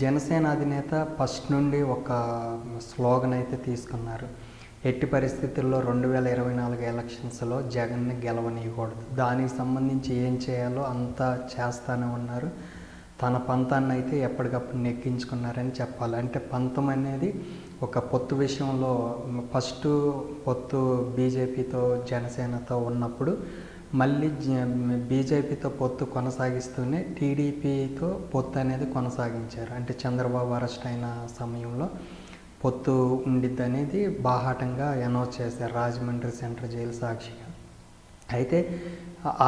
జనసేన అధినేత ఫస్ట్ నుండి ఒక స్లోగన్ అయితే తీసుకున్నారు. ఎట్టి పరిస్థితుల్లో రెండు వేల ఇరవై నాలుగు ఎలక్షన్స్లో జగన్ని గెలవనీయకూడదు. దానికి సంబంధించి ఏం చేయాలో అంతా చేస్తానే ఉన్నారు. తన పంతాన్ని అయితే ఎప్పటికప్పుడు నెక్కించుకున్నారని చెప్పాలి. అంటే పంతం అనేది ఒక పొత్తు విషయంలో ఫస్ట్ పొత్తు బీజేపీతో జనసేనతో ఉన్నప్పుడు మళ్ళీ బీజేపీతో పొత్తు కొనసాగిస్తూనే టీడీపీతో పొత్తు అనేది కొనసాగించారు. అంటే చంద్రబాబు అరెస్ట్ అయిన సమయంలో పొత్తు ఉండిద్ది అనేది బాహాటంగా అనౌన్స్ చేశారు రాజమండ్రి సెంట్రల్ జైలు సాక్షిగా. అయితే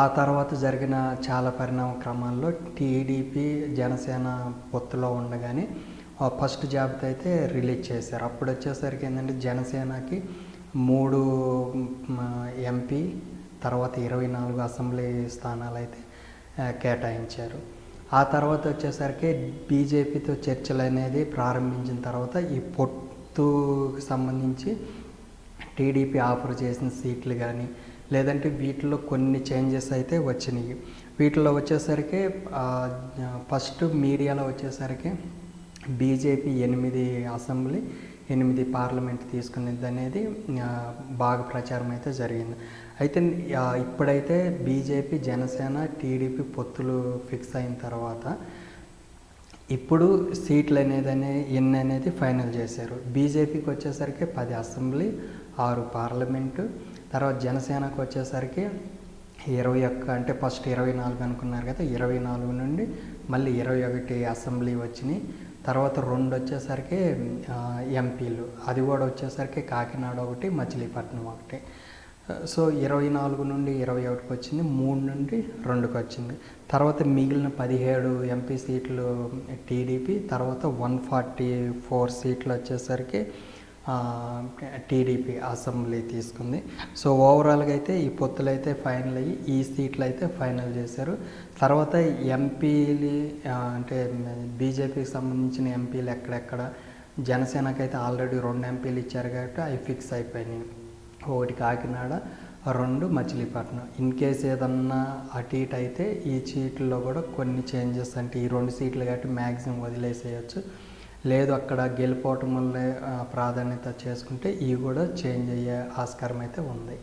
ఆ తర్వాత జరిగిన చాలా పరిణామ క్రమాల్లో టీడీపీ జనసేన పొత్తులో ఉండగానే ఫస్ట్ జాబితా అయితే రిలీజ్ చేశారు. అప్పుడు వచ్చేసరికి ఏంటంటే జనసేనకి మూడు ఎంపీ తర్వాత ఇరవై నాలుగు అసెంబ్లీ స్థానాలు అయితే కేటాయించారు. ఆ తర్వాత వచ్చేసరికి బీజేపీతో చర్చలు అనేది ప్రారంభించిన తర్వాత ఈ పొత్తుకు సంబంధించి టీడీపీ ఆఫర్ చేసిన సీట్లు కానీ లేదంటే వీటిలో కొన్ని చేంజెస్ అయితే వచ్చినాయి. వీటిలో వచ్చేసరికి ఫస్ట్ మీడియాలో వచ్చేసరికి బీజేపీ ఎనిమిది అసెంబ్లీ ఎనిమిది పార్లమెంట్ తీసుకునేది అనేది బాగా ప్రచారం అయితే జరిగింది. అయితే ఇప్పుడైతే బీజేపీ జనసేన టీడీపీ పొత్తులు ఫిక్స్ అయిన తర్వాత ఇప్పుడు సీట్లు అనేది అనే ఎన్ని అనేది ఫైనల్ చేశారు. బీజేపీకి వచ్చేసరికి పది అసెంబ్లీ ఆరు పార్లమెంటు తర్వాత జనసేనకు వచ్చేసరికి ఇరవై ఒక్క అంటే ఫస్ట్ ఇరవై నాలుగు అనుకున్నారు కదా ఇరవై నాలుగు నుండి మళ్ళీ ఇరవై ఒకటి అసెంబ్లీ వచ్చినాయి. తర్వాత రెండు వచ్చేసరికి ఎంపీలు. అది కూడా వచ్చేసరికి కాకినాడ ఒకటి మచిలీపట్నం ఒకటి. సో ఇరవై నాలుగు నుండి ఇరవై ఒకటికి వచ్చింది మూడు నుండి రెండుకి వచ్చింది. తర్వాత మిగిలిన పదిహేడు ఎంపీ సీట్లు టీడీపీ తర్వాత వన్ ఫార్టీ ఫోర్ సీట్లు వచ్చేసరికి టీడీపీ అసెంబ్లీ తీసుకుంది. సో ఓవరాల్గా అయితే ఈ పొత్తులు అయితే ఫైనల్ అయ్యి ఈ సీట్లు అయితే ఫైనల్ చేశారు. తర్వాత ఎంపీలు అంటే బీజేపీకి సంబంధించిన ఎంపీలు ఎక్కడెక్కడ? జనసేనకి అయితే ఆల్రెడీ రెండు ఎంపీలు ఇచ్చారు కాబట్టి అవి ఫిక్స్ అయిపోయినాయి. ఒకటి కాకినాడ రెండు మచిలీపట్నం. ఇన్ కేస్ ఏదన్నా అటు ఇటు అయితే ఈ సీట్లలో కూడా కొన్ని చేంజెస్ అంటే ఈ రెండు సీట్లు కాబట్టి మ్యాక్సిమం వదిలేసేయచ్చు. లేదు అక్కడ గెలిపోవటం వల్లే ప్రాధాన్యత చేసుకుంటే ఇవి కూడా చేంజ్ అయ్యే ఆస్కారం అయితే ఉంది.